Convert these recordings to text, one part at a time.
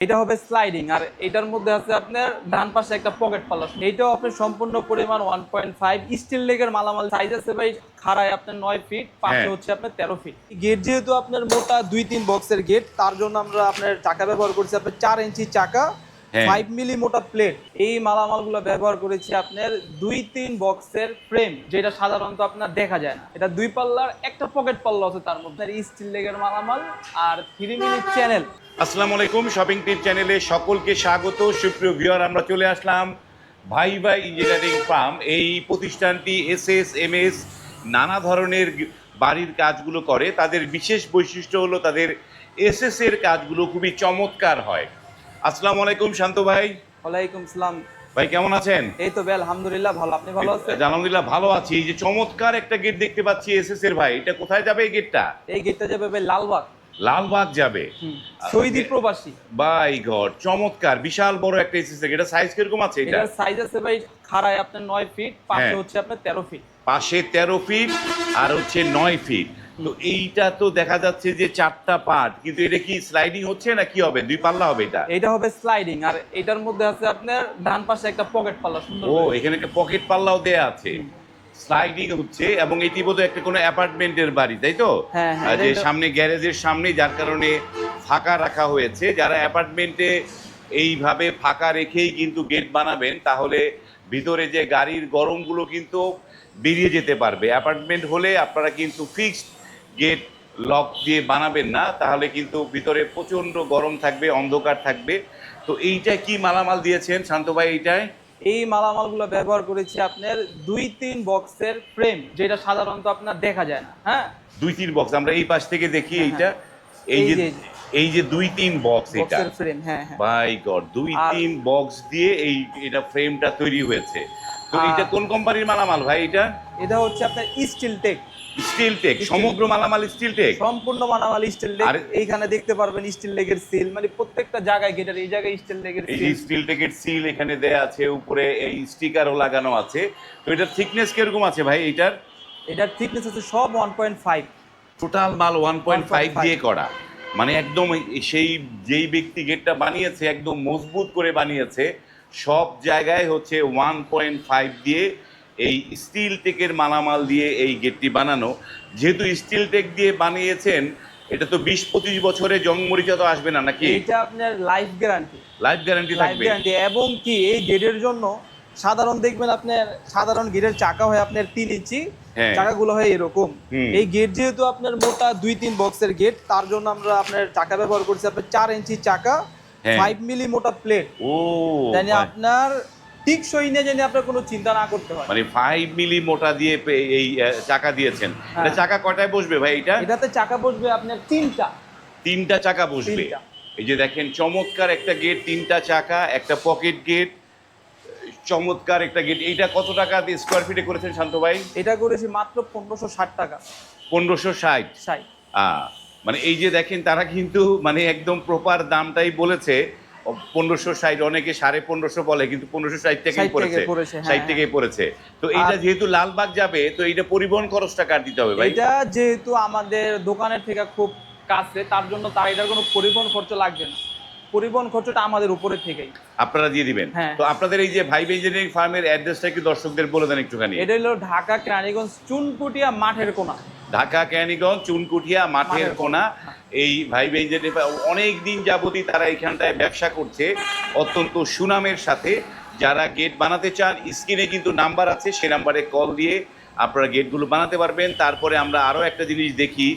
এটা হবে স্লাইডিং আর এটার মধ্যে আছে আপনার ডান পাশে একটা পকেট পাল্লা এইটাও আপনার সম্পূর্ণ পরিমাণ ওয়ান পয়েন্ট ফাইভ স্টিল লেগের মালামাল সাইজ আছে ভাই খাড়ায় আপনার নয় ফিট পাশে হ্যাঁ। হচ্ছে আপনার তেরো ফিট গেট যেহেতু আপনার মোটা দুই তিন বক্সের গেট তার জন্য আমরা আপনার চাকা ব্যবহার করছি আপনার চার ইঞ্চি চাকা। ফাইভ মিলি মোটা প্লেট এই মালামালগুলো ব্যবহার করেছি আপনার দুই তিন বক্সের ফ্রেম যেটা সাধারণত আপনার দেখা যায় না। এটা দুই পাল্লার একটা পকেট পাল্লা আছে তার মধ্যে। স্টিল লেগের মালামাল আর থ্রি মিনিট চ্যানেল আসসালামু আলাইকুম শপিং টিপ চ্যানেলে সকলকে স্বাগত। সুপ্রিয় ভিউয়ার আমরা চলে আসলাম ভাই ভাই ইঞ্জিনিয়ারিং ফার্ম এই প্রতিষ্ঠানটি এস এস এম এস নানা ধরনের বাড়ির কাজগুলো করে। তাদের বিশেষ বৈশিষ্ট্য হলো তাদের এস এস এর কাজগুলো খুবই চমৎকার হয়। আসসালামু আলাইকুম শান্ত ভাই। ওয়ালাইকুম সালাম। ভাই কেমন আছেন? এই তো ভাই আলহামদুলিল্লাহ ভালো। আপনি ভালো আছেন? আলহামদুলিল্লাহ ভালো আছি। এই যে চমৎকার একটা গেট দেখতে পাচ্ছি এস এস এর ভাই। এটা কোথায় যাবে এই গেটটা এই গেটটা যাবে ভাই লালবাগ। লালবাগ যাবে। শহীদি প্রবাসী। বাই গড চমৎকার। বিশাল বড় একটা এসএস এটা সাইজ কীরকম আছে এটা? এটার সাইজ আছে ভাই খাড়ায় আপনার নয় ফিট পাশে হ্যাঁ। হচ্ছে আপনার তেরো ফিট পাশে তেরো ফিট আর হচ্ছে নয় ফিট তো এইটা তো দেখা যাচ্ছে যে চারটা পার্ট। কিন্তু এটা কি স্লাইডিং হচ্ছে না কি হবে? দুই পাল্লা হবে এটা? এটা হবে স্লাইডিং আর এটার মধ্যে আছে আপনার ডান পাশে একটা পকেট পাল্লা সুন্দর ও এখানে একটা পকেট পাল্লাও দেয়া আছে। স্লাইডিং হচ্ছে এবং এটি বোধহয় একটা কোনো অ্যাপার্টমেন্টের বাড়ি তাই তো? হ্যাঁ, হ্যাঁ, যে সামনে গ্যারেজের সামনে যার কারণে ফাঁকা রাখা হয়েছে। যারা অ্যাপার্টমেন্টে এইভাবে ফাঁকা রেখেই কিন্তু গেট বানাবেন তাহলে ভিতরে যে গাড়ির গরমগুলো কিন্তু বেরিয়ে যেতে পারবে। অ্যাপার্টমেন্ট হলে আপনারা কিন্তু ফিক্সড গেট লক দিয়ে বানাবেন না তাহলে কিন্তু ভিতরে প্রচণ্ড গরম থাকবে অন্ধকার থাকবে। তো এইটা কি মালামাল দিয়েছেন? শান্ত ভাই এইটায়? এই মালামালগুলো ব্যবহার করেছি আপনার দুই তিন বক্সের ফ্রেম যেটা সাধারণত আপনার দেখা যায় না হ্যাঁ? দুই তিন বক্স আমরা এই পাশ থেকে দেখি হ্যাঁ, এইটা। এই এই যে এই যে দুই তিন বক্স এটা। ফ্রেম হ্যাঁ হ্যাঁ। বাই গড দুই তিন বক্স দিয়ে এই এটা ফ্রেমটা তৈরি হয়েছে। তো এটা কোন কোম্পানির মালামাল ভাই এটা? এটা হচ্ছে আপনার স্টিল টেক স্টিল টেক সমগ্র মালামাল স্টিল টেক সম্পূর্ণ মালামাল স্টিল আর- এইখানে দেখতে পারবেন স্টিল লেগের সিল মানে প্রত্যেকটা জায়গায় গেটের এই জায়গায় স্টিল লেগের এই স্টিল টেকের সিল এখানে দেয়া আছে উপরে এই স্টিকারও লাগানো আছে। তো এটার থিকনেস কীরকম আছে ভাই এটার? এটার থিকনেস আছে সব ওয়ান পয়েন্ট ফাইভ টোটাল মাল ওয়ান পয়েন্ট ফাইভ 1.5 দিয়ে করা। মানে একদম সেই যেই ব্যক্তি গেটটা বানিয়েছে একদম মজবুত করে বানিয়েছে সব জায়গায় হচ্ছে ওয়ান পয়েন্ট ফাইভ দিয়ে এই স্টিল টেকের মালামাল দিয়ে এই গেটটি বানানো। যেহেতু স্টিল টেক দিয়ে বানিয়েছেন এটা তো বিশ পঁচিশ বছরে জং মরিচা তো আসবে না নাকি? এইটা আপনার লাইফ গ্যারান্টি লাইফ গ্যারান্টি থাকবে। গ্যারান্টি এবং কি এই গেটের জন্য সাধারণ দেখবেন আপনার সাধারণ গেটের চাকা হয় আপনার তিন ইঞ্চি হ্যাঁ। চাকাগুলো হয় এরকম। এই গেট যেহেতু আপনার মোটা দুই তিন বক্সের গেট তার জন্য আমরা আপনার চাকা ব্যবহার করছি আপনার চার ইঞ্চি চাকা। ফাইভ মিলি মোটা প্লেট ও জানি আপনার ঠিক সই নিয়ে জানি আপনার কোনো চিন্তা না করতে হয়। মানে ফাইভ মিলি মোটা দিয়ে এই চাকা দিয়েছেন। এটা হ্যাঁ। চাকা কটায় বসবে ভাই এটা এটাতে চাকা বসবে আপনার তিনটা। তিনটা চাকা বসবে। এই যে দেখেন চমৎকার একটা গেট তিনটা চাকা একটা পকেট গেট চমৎকার একটা গেট এইটা কত টাকা দিয়ে স্কোয়ার ফিটে করেছেন শান্ত ভাই? এটা করেছি মাত্র পনেরোশো ষাট টাকা। পনেরোশো ষাট। সাই মানে এই যে দেখেন তারা কিন্তু মানে একদম প্রপার দামটাই বলেছে। পনেরোশো ষাট অনেকে সাড়ে পনেরোশো বলে কিন্তু পনেরোশো ষাট থেকেই থেকে পড়েছে। হ্যাঁ, ষাট হ্যাঁ। থেকেই পড়েছে। তো এইটা যেহেতু লালবাগ যাবে তো এইটা পরিবহন খরচটা কার দিতে হবে ভাই? এটা যেহেতু আমাদের দোকানের থেকে খুব কাছে তার জন্য তার এটার কোনো পরিবহন খরচ লাগবে না। পরিবহন খরচটা আমাদের উপরে থেকেই। আপনারা দিয়ে দিবেন? হ্যাঁ। তো আপনাদের এই যে ভাই ইঞ্জিনিয়ারিং ফার্মের অ্যাড্রেসটা কি দর্শকদের বলে দেন একটুখানি। এটা হলো ঢাকা কেরানীগঞ্জ চুনকুটিয়া মাঠের কোনা। ঢাকা ক্যানিগঞ্জ চুনকুঠিয়া মাঠের কোনা। এই ভাই বেঞ্জের অনেক দিন যাবতই তারা এখানটায় ব্যবসা করছে অত্যন্ত সুনামের সাথে যারা গেট বানাতে চান স্ক্রিনে কিন্তু নাম্বার আছে সে নাম্বারে কল দিয়ে আপনারা গেটগুলো বানাতে পারবেন তারপরে আমরা আরও একটা জিনিস দেখি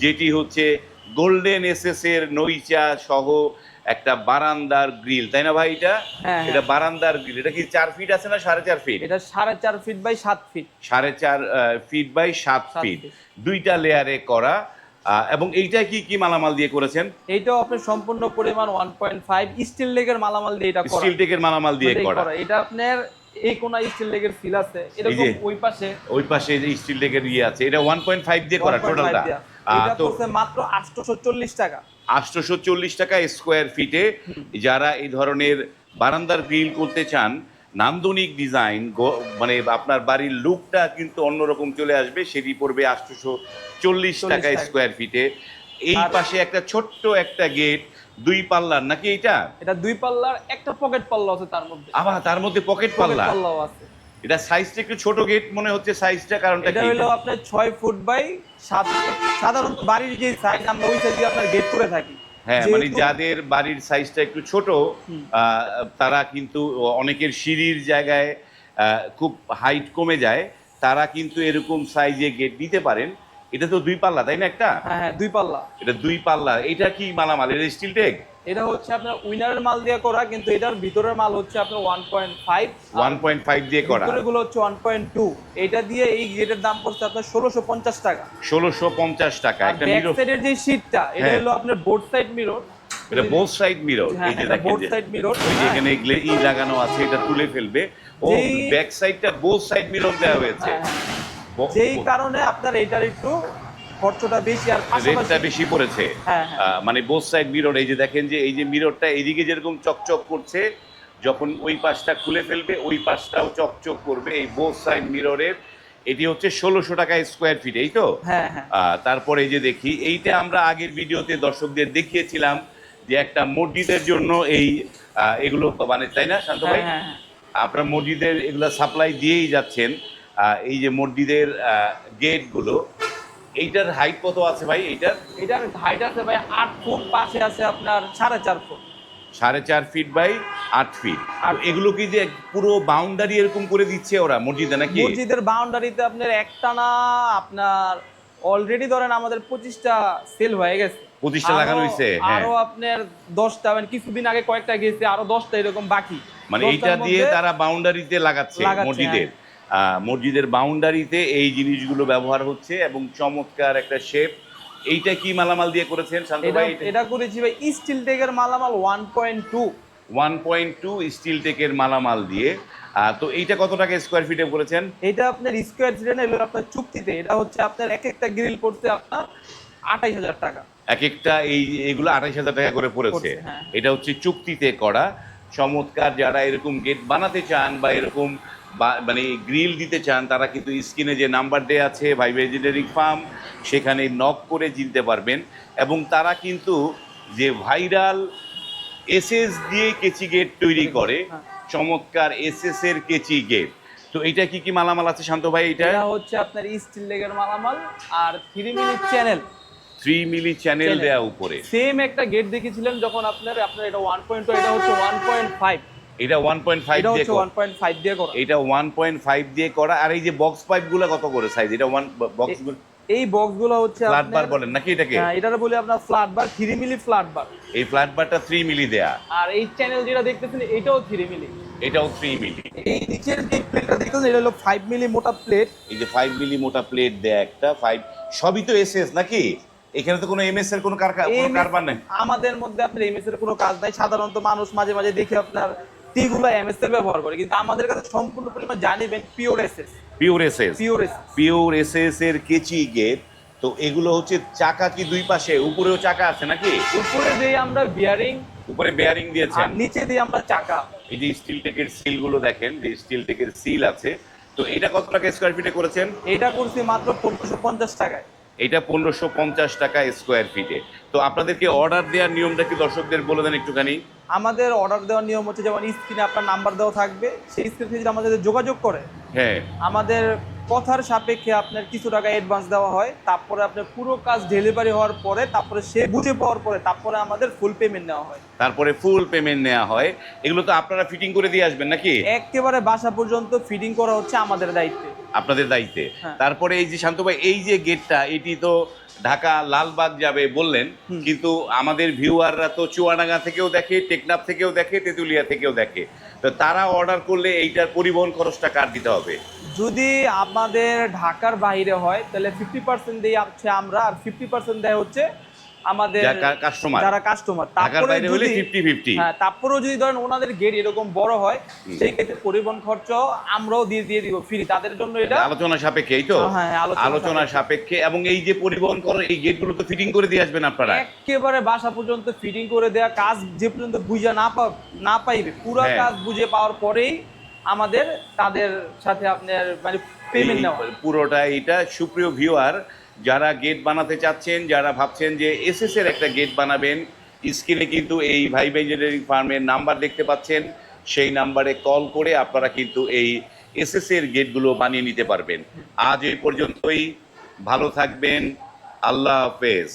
যেটি হচ্ছে গোল্ডেন এসএস এর নইচা সহ একটা বারান্দার গ্রিল তাই না ভাই এটা? হ্যাঁ, এটা বারান্দার গ্রিল এটা কি চার ফিট আছে না সাড়ে চার ফিট এটা সাড়ে চার ফিট বাই সাত ফিট সাড়ে চার ফিট বাই সাত ফিট দুইটা লেয়ারে করা আহ, এবং এইটা কি কি মালামাল দিয়ে করেছেন? এইটাও আপনার সম্পূর্ণ পরিমাণ ওয়ান পয়েন্ট ফাইভ স্টিল লেগের মালামাল দিয়ে এটা স্টিল টেকের মালামাল দিয়ে করা। এটা আপনার এই কোনা স্টিল লেগের ফিল আছে। এরকম ওই পাশে। ওই পাশে যে স্টিল টেকের ইয়ে আছে এটা ওয়ান পয়েন্ট ফাইভ দিয়ে করা টোটালটা এটা তো মাত্র আটশোশো চল্লিশ টাকা। আটশোশো চল্লিশ টাকা স্কোয়ার ফিটে যারা এই ধরনের বারান্দার গ্রিল করতে চান নান্দনিক ডিজাইন মানে আপনার বাড়ির লুকটা কিন্তু অন্যরকম চলে আসবে। সেটি পড়বে আটশোশো চল্লিশ টাকা। স্কোয়ার ফিটে এই পাশে একটা ছোট্ট একটা গেট দুই পাল্লার নাকি এটা এটা দুই পাল্লার একটা পকেট পাল্লা আছে তার মধ্যে। আবার তার মধ্যে পকেট পাল্লা? পাল্লাও আছে। এটা সাইজটা একটু ছোট গেট মনে হচ্ছে সাইজটা কারণটা এটা হলো আপনার ছয় ফুট বাই সাত সাধারণত বাড়ির যে সাইজ আমরা ওই সাইজে আপনার গেট করে থাকি। হ্যাঁ মানে যাদের বাড়ির সাইজটা একটু ছোট আহ, তারা কিন্তু অনেকের সিঁড়ির জায়গায় খুব হাইট কমে যায় তারা কিন্তু এরকম সাইজে গেট দিতে পারেন। এটা তো দুই পাল্লা তাই না একটা? হ্যাঁ হ্যাঁ দুই পাল্লা। এটা দুই পাল্লা এটা কি মালামাল? এটা স্টিল টেক এটা হচ্ছে আপনার উইনারের মাল দিয়ে করা কিন্তু এটার ভিতরের মাল হচ্ছে আপনার one point five one point five দিয়ে করা। গুলো হচ্ছে ওয়ান পয়েন্ট টু এটা দিয়ে এই গেটের দাম পড়ছে আপনার ষোলোশো পঞ্চাশ টাকা। ষোলোশো পঞ্চাশ টাকা। একটা মিরর সাইডের যে সিটটা এটা হ্যাঁ। হলো আপনার বোর্ড সাইড মিরর এটা বোথ সাইড মিরর হ্যাঁ এই যে দেখেন বোর্ড সাইড মিরর এখানে গ্লে- ই লাগানো আছে এটা তুলে ফেলবে। ও ব্যাক সাইডটা বোথ সাইড মিরর দেওয়া হয়েছে। ব- যেই কারণে আপনার এটার একটু খরচটা বেশি আর রেটটা বেশি পড়েছে। হ্যাঁ, হ্যাঁ। মানে বোথ সাইড মিরর এই যে দেখেন যে এই যে মিররটা এইদিকে যেরকম চকচক করছে যখন ওই পাশটা খুলে ফেলবে ওই পাশটাও চকচক করবে। এই বোথ সাইড মিররের এটি হচ্ছে ষোলোশো টাকা স্কোয়ার ফিট এই তো? হ্যাঁ তারপরে এই যে দেখি এইটা আমরা আগের ভিডিওতে দর্শকদের দেখিয়েছিলাম যে একটা মসজিদের জন্য এই এগুলো মানে তাই না শান্ত ভাই। আপনার মসজিদের এগুলো সাপ্লাই দিয়েই যাচ্ছেন। এই যে মসজিদের গেটগুলো এইটার হাইট কত আছে ভাই এইটার? এটার হাইট আছে ভাই আট ফুট পাশে আছে আপনার সাড়ে চার ফুট। সাড়ে চার ফিট বাই আট ফিট আর এগুলো কি যে পুরো বাউন্ডারি এরকম করে দিচ্ছে ওরা মসজিদে নাকি? মসজিদের বাউন্ডারিতে আপনার একটানা আপনার অলরেডি ধরেন আমাদের পঁচিশটা সেল হয়ে গেছে। পঁচিশটা লাগানো হয়েছে হ্যাঁ। আরও আপনার দশটা মানে কিছুদিন আগে কয়েকটা গেছে আরও দশটা এরকম বাকি। মানে এইটা দিয়ে তারা বাউন্ডারিতে লাগাচ্ছে লাগাচ্ছে, মসজিদের? মসজিদের বাউন্ডারিতে এই জিনিসগুলো ব্যবহার হচ্ছে এবং চমৎকার একটা শেপ এইটা কি মালামাল দিয়ে করেছেন? শান্ত এটা ভাই এটা করেছি ভাই স্টিল টেকের মালামাল one point two one point two steel টেকের মালামাল দিয়ে। তো এইটা কত টাকা স্কোয়ার ফিটে করেছেন? এটা আপনার স্কোয়ার ফিট এলো আপনার চুক্তিতে। এটা হচ্ছে আপনার এক একটা গ্রিল করতে আপনার আঠাইশ হাজার টাকা। এক একটা এই এগুলো আঠাইশ হাজার টাকা করে পড়েছে। পড়ছে, হ্যাঁ। এটা হচ্ছে চুক্তিতে করা। চমৎকার যারা এরকম গেট বানাতে চান বা এরকম মানে গ্রিল দিতে চান, তারা কিন্তু স্ক্রিনে যে নাম্বার দেওয়া আছে ভাইব ইঞ্জিনিয়ারিং ফার্ম সেখানে নক করে জিনতে পারবেন। এবং তারা কিন্তু যে ভাইরাল এসএস দিয়ে কেচি গেট তৈরি করে। চমৎকার এসএস এর কেচি গেট তো এটা কি কি মালামাল আছে শান্ত ভাই? এটা এটা হচ্ছে আপনার স্টিল লেগের মালামাল আর three minute channel three milli channel. দেওয়া উপরে। সেম একটা গেট দেখেছিলেন যখন আপনার আপনার এটা ওয়ান পয়েন্ট এটা হচ্ছে ওয়ান পয়েন্ট ফাইভ এটা ওয়ান পয়েন্ট ফাইভ এটা দিয়ে করা। পয়েন্ট ফাইভ দিয়ে করা। এটা ওয়ান পয়েন্ট ফাইভ দিয়ে করা। আর এই যে বক্স পাইপগুলো কত করে সাইজ এটা ওয়ান বক্স এই বক্সগুলো হচ্ছে ফ্ল্যাট বার বলেন নাকি এটাকে? হ্যাঁ এটার বলি আপনার ফ্ল্যাট বার থ্রি মিলি ফ্ল্যাট বার এই ফ্ল্যাট বারটা থ্রি মিলি দেয়া। আর এই চ্যানেল যেটা দেখতেছেন এটাও থ্রি মিলি এটাও থ্রি মিলি এই নিচের যে প্লেটটা দেখতেছেন এটা হলো ফাইভ মিলি মোটা প্লেট এই যে ফাইভ মিলি মোটা প্লেট দেয়া একটা ফাইভ সবই তো এস এস নাকি? এখানে তো কোনো এমএস এর কোনো কারবার নেই। আমাদের মধ্যে আপনার এমএস এর কোনো কাজ নাই। সাধারণত মানুষ মাঝে মাঝে দেখে আপনার টিগুলো এমএস এর ব্যবহার করে। কিন্তু আমাদের কাছে সম্পূর্ণ পরিমাণ জানিবেন pure SS pure S S pure SS pure S S এর কেচি গেট তো এগুলো হচ্ছে চাকা কি দুই পাশে? উপরেও চাকা আছে নাকি? উপরে দিয়ে আমরা বিয়ারিং উপরে বেয়ারিং দিয়েছেন। আর নিচে দিয়ে আমরা চাকা। এই যে স্টিল টেকের সিলগুলো দেখেন যে স্টিল টেকের সিল আছে তো এটা কত টাকা স্কোয়ার ফিটে করেছেন? এটা করছি মাত্র পনেরোশো পঞ্চাশ টাকায়। এটা পনেরোশো পঞ্চাশ টাকা স্কোয়ার ফিটে তো আপনাদেরকে অর্ডার দেওয়ার নিয়মটা কি দর্শকদের বলে দেন একটুখানি? আমাদের অর্ডার দেওয়ার নিয়ম হচ্ছে যেমন স্ক্রিনে আপনার নাম্বার দেওয়া থাকবে সেই স্ক্রিনে যদি আমাদের যোগাযোগ করে হ্যাঁ। আমাদের কথার সাপেক্ষে আপনার কিছু টাকা অ্যাডভান্স দেওয়া হয় তারপরে আপনার পুরো কাজ ডেলিভারি হওয়ার পরে তারপরে সে বুঝে পাওয়ার পরে তারপরে আমাদের ফুল পেমেন্ট নেওয়া হয়। তারপরে ফুল পেমেন্ট নেওয়া হয়। এগুলো তো আপনারা ফিটিং করে দিয়ে আসবেন নাকি? একেবারে বাসা পর্যন্ত ফিটিং করা হচ্ছে আমাদের দায়িত্বে। আপনাদের দায়িত্বে। হ্যাঁ। তারপরে এই যে শান্ত ভাই এই যে গেটটা এটি তো ঢাকা লালবাগ যাবে বললেন। কিন্তু আমাদের ভিউয়াররা তো চুয়াডাঙ্গা থেকেও দেখে টেকনাফ থেকেও দেখে তেঁতুলিয়া থেকেও দেখে। তো তারা অর্ডার করলে এইটার পরিবহন খরচটা কার দিতে হবে? যদি আমাদের ঢাকার বাইরে হয় তাহলে ফিফটি পার্সেন্ট দিয়ে আমরা আর ফিফটি পার্সেন্ট দেয় হচ্ছে আমাদের কাস্টমার যারা কাস্টমার হলে ফিফটি হ্যাঁ তারপরেও যদি ধরেন ওনাদের গেট এরকম বড় হয়। সেই ক্ষেত্রে পরিবহন খরচ আমরাও দিয়ে দিয়ে দিব ফ্রি তাদের জন্য এটা আলোচনা সাপেক্ষে এই তো। হ্যাঁ, আলোচনা সাপেক্ষে। এবং এই যে পরিবহন করে এই গেটগুলো তো ফিটিং করে দিয়ে আসবেন আপনারা। একেবারে বাসা পর্যন্ত ফিটিং করে দেয়া কাজ যে পর্যন্ত বুঝে না পা না পাইবে পুরো হ্যাঁ। কাজ বুঝে পাওয়ার পরেই আমাদের তাদের সাথে আপনার মানে পেমেন্ট নেওয়া। পুরোটা এটা সুপ্রিয় ভিউয়ার যারা গেট বানাতে চাচ্ছেন, যারা ভাবছেন যে এসএসের একটা গেট বানাবেন স্ক্রিনে কিন্তু এই ভাইব ইঞ্জিনিয়ারিং ফার্মের নাম্বার দেখতে পাচ্ছেন। সেই নাম্বারে কল করে আপনারা কিন্তু এই এসএসের গেটগুলো বানিয়ে নিতে পারবেন। আজ এই পর্যন্তই। ভালো থাকবেন। আল্লাহ হাফেজ।